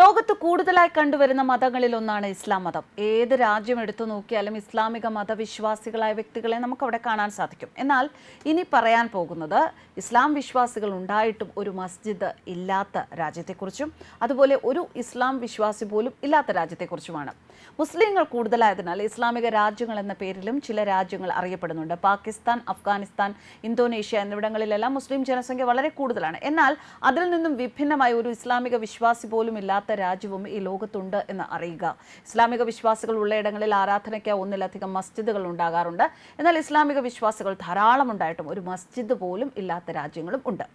ലോകത്ത് കൂടുതലായി കണ്ടുവരുന്ന മതങ്ങളിൽ ഒന്നാണ് ഇസ്ലാം മതം. ഏത് രാജ്യം എടുത്തു നോക്കിയാലും ഇസ്ലാമിക മതവിശ്വാസികളായ വ്യക്തികളെ നമുക്ക് അവിടെ കാണാൻ സാധിക്കും. എന്നാൽ ഇനി പറയാൻ പോകുന്നത് ഇസ്ലാം വിശ്വാസികൾ ഉണ്ടായിട്ടും ഒരു മസ്ജിദ് ഇല്ലാത്ത രാജ്യത്തെക്കുറിച്ചും അതുപോലെ ഒരു ഇസ്ലാം വിശ്വാസി പോലും ഇല്ലാത്ത രാജ്യത്തെക്കുറിച്ചുമാണ്. മുസ്ലിങ്ങൾ കൂടുതലായതിനാൽ ഇസ്ലാമിക രാജ്യങ്ങൾ എന്ന പേരിലും ചില രാജ്യങ്ങൾ അറിയപ്പെടുന്നുണ്ട്. പാകിസ്ഥാൻ അഫ്ഗാനിസ്ഥാൻ ഇന്തോനേഷ്യ എന്നിവിടങ്ങളിലെല്ലാം മുസ്ലിം ജനസംഖ്യ വളരെ കൂടുതലാണ്. എന്നാൽ അതിൽ നിന്നും വിഭിന്നമായ ഒരു ഇസ്ലാമിക വിശ്വാസി പോലും ഇല്ലാത്ത രാജ്യവും ഈ ലോകത്തുണ്ട് എന്ന് അറിയുക. ഇസ്ലാമിക വിശ്വാസികൾ ഉള്ളയിടങ്ങളിൽ ആരാധനയ്ക്ക് ഒന്നിലധികം മസ്ജിദുകൾ ഉണ്ടാകാറുണ്ട്. എന്നാൽ ഇസ്ലാമിക വിശ്വാസികൾ ധാരാളം ഉണ്ടായിട്ടും ഒരു മസ്ജിദ് പോലും ഇല്ലാത്ത രാജ്യങ്ങളും ഉണ്ട്.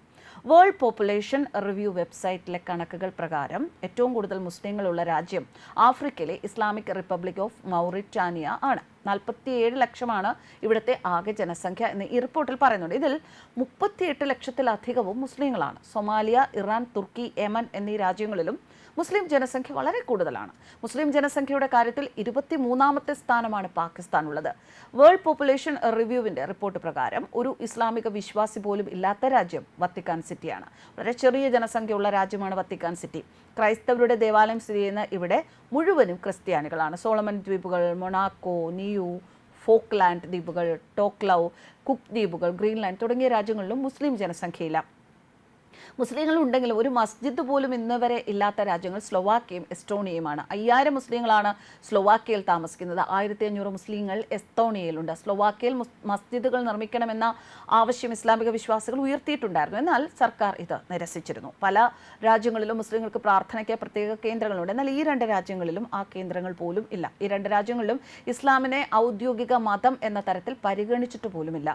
വേൾഡ് പോപ്പുലേഷൻ റിവ്യൂ വെബ്സൈറ്റിലെ കണക്കുകൾ പ്രകാരം ഏറ്റവും കൂടുതൽ മുസ്ലിങ്ങളുള്ള രാജ്യം ആഫ്രിക്കയിലെ ഇസ്ലാമിക് റിപ്പബ്ലിക് ഓഫ് മൗറിറ്റാനിയ ആണ്. നാൽപ്പത്തിയേഴ് ലക്ഷമാണ് ഇവിടുത്തെ ആകെ ജനസംഖ്യ എന്ന് ഈ റിപ്പോർട്ടിൽ പറയുന്നുണ്ട്. ഇതിൽ മുപ്പത്തിയെട്ട് ലക്ഷത്തിലധികവും മുസ്ലിങ്ങളാണ്. സൊമാലിയ ഇറാൻ തുർക്കി യമൻ എന്നീ രാജ്യങ്ങളിലും മുസ്ലിം ജനസംഖ്യ വളരെ കൂടുതലാണ്. മുസ്ലിം ജനസംഖ്യയുടെ കാര്യത്തിൽ ഇരുപത്തി മൂന്നാമത്തെ സ്ഥാനമാണ് പാകിസ്ഥാൻ ഉള്ളത്. വേൾഡ് പോപ്പുലേഷൻ റിവ്യൂവിന്റെ റിപ്പോർട്ട് പ്രകാരം ഒരു ഇസ്ലാമിക വിശ്വാസി പോലും ഇല്ലാത്ത രാജ്യം വത്തിക്കാൻ സിറ്റിയാണ്. വളരെ ചെറിയ ജനസംഖ്യയുള്ള രാജ്യമാണ് വത്തിക്കാൻ സിറ്റി. ക്രൈസ്തവരുടെ ദേവാലയം സ്ഥിതി ചെയ്യുന്ന ഇവിടെ മുഴുവനും ക്രിസ്ത്യാനികളാണ്. സോളമൻ ദ്വീപുകൾ മൊണാക്കോ നിയു ഫോക്ലാൻഡ് ദ്വീപുകൾ ടോക്ലൗ കുക്ക് ദ്വീപുകൾ ഗ്രീൻലാൻഡ് തുടങ്ങിയ രാജ്യങ്ങളിലും മുസ്ലിം ജനസംഖ്യയില്ല. മുസ്ലിങ്ങൾ ഉണ്ടെങ്കിലും ഒരു മസ്ജിദ് പോലും ഇന്ന് വരെ ഇല്ലാത്ത രാജ്യങ്ങൾ സ്ലൊവാക്യയും എസ്റ്റോണിയയുമാണ്. അയ്യായിരം മുസ്ലിങ്ങളാണ് സ്ലൊവാക്യയിൽ താമസിക്കുന്നത്. ആയിരത്തി അഞ്ഞൂറ് മുസ്ലിങ്ങൾ എസ്തോണിയയിലുണ്ട്. സ്ലൊവാക്യയിൽ മസ്ജിദുകൾ നിർമ്മിക്കണമെന്ന ആവശ്യം ഇസ്ലാമിക വിശ്വാസികൾ ഉയർത്തിയിട്ടുണ്ടായിരുന്നു. എന്നാൽ സർക്കാർ ഇത് നിരസിച്ചിരുന്നു. പല രാജ്യങ്ങളിലും മുസ്ലിങ്ങൾക്ക് പ്രാർത്ഥനയ്ക്ക് പ്രത്യേക കേന്ദ്രങ്ങളുണ്ട്. എന്നാൽ ഈ രണ്ട് രാജ്യങ്ങളിലും ആ കേന്ദ്രങ്ങൾ പോലും ഇല്ല. ഈ രണ്ട് രാജ്യങ്ങളിലും ഇസ്ലാമിനെ ഔദ്യോഗിക മതം എന്ന തരത്തിൽ പരിഗണിച്ചിട്ട് പോലുമില്ല.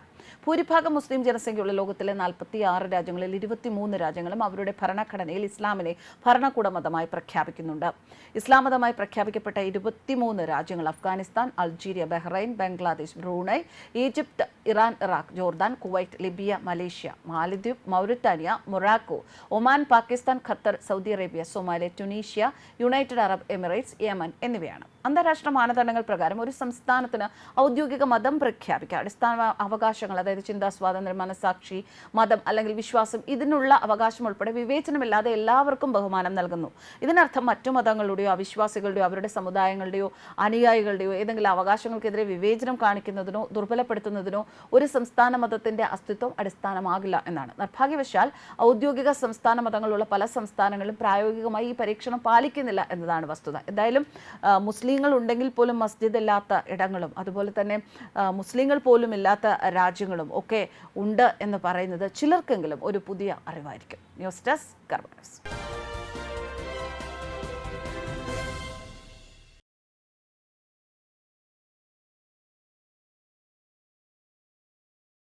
ഭൂരിഭാഗം മുസ്ലിം ജനസംഖ്യയുള്ള ലോകത്തിലെ നാൽപ്പത്തി ആറ് രാജ്യങ്ങളിൽ ഇരുപത്തിമൂന്ന് രാജ്യങ്ങളും അവരുടെ ഭരണഘടനയിൽ ഇസ്ലാമിനെ ഭരണകൂട മതമായി പ്രഖ്യാപിക്കുന്നുണ്ട്. ഇസ്ലാം മതമായി പ്രഖ്യാപിക്കപ്പെട്ട ഇരുപത്തിമൂന്ന് രാജ്യങ്ങൾ Afghanistan Algeria Bahrain Bangladesh Brunei Egypt Iran Iraq Jordan Kuwait Libya Malaysia Maldives Mauritania Morocco Oman Pakistan Qatar Saudi Arabia Somalia Tunisia United Arab Emirates Yemen എന്നിവയാണ്. അന്താരാഷ്ട്ര മാനദണ്ഡങ്ങൾ പ്രകാരം ഒരു സംസ്ഥാനത്തിന് ഔദ്യോഗിക മതം പ്രഖ്യാപിക്കുക അടിസ്ഥാന അവകാശങ്ങൾ അതായത് ചിന്താ സ്വാതന്ത്ര്യം മനസാക്ഷി മതം അല്ലെങ്കിൽ വിശ്വാസം ഇതിനുള്ള അവകാശം ഉൾപ്പെടെ വിവേചനമില്ലാതെ എല്ലാവർക്കും ബഹുമാനം നൽകുന്നു. ഇതിനർത്ഥം മറ്റു മതങ്ങളുടെയോ അവിശ്വാസികളുടെയോ അവരുടെ സമുദായങ്ങളുടെയോ അനുയായികളുടെയോ ഏതെങ്കിലും അവകാശങ്ങൾക്കെതിരെ വിവേചനം കാണിക്കുന്നതിനോ ദുർബലപ്പെടുത്തുന്നതിനോ ഒരു സംസ്ഥാന മതത്തിന്റെ അസ്തിത്വം അടിസ്ഥാനമാകില്ല എന്നാണ്. നിർഭാഗ്യവശാൽ ഔദ്യോഗിക സംസ്ഥാന മതങ്ങളുള്ള പല സംസ്ഥാനങ്ങളും പ്രായോഗികമായി ഈ പരീക്ഷണം പാലിക്കുന്നില്ല എന്നതാണ് വസ്തുത. എന്തായാലും മുസ്ലിങ്ങൾ ഉണ്ടെങ്കിൽ പോലും മസ്ജിദ് ഇല്ലാത്ത ഇടങ്ങളും അതുപോലെ തന്നെ മുസ്ലിങ്ങൾ പോലും ഇല്ലാത്ത രാജ്യങ്ങളും ഒക്കെ ഉണ്ട് എന്ന് പറയുന്നത് ചിലർക്കെങ്കിലും ഒരു പുതിയ അറിവായിരിക്കും ന്യൂസ് ഡെസ്ക് ന്യൂസ്.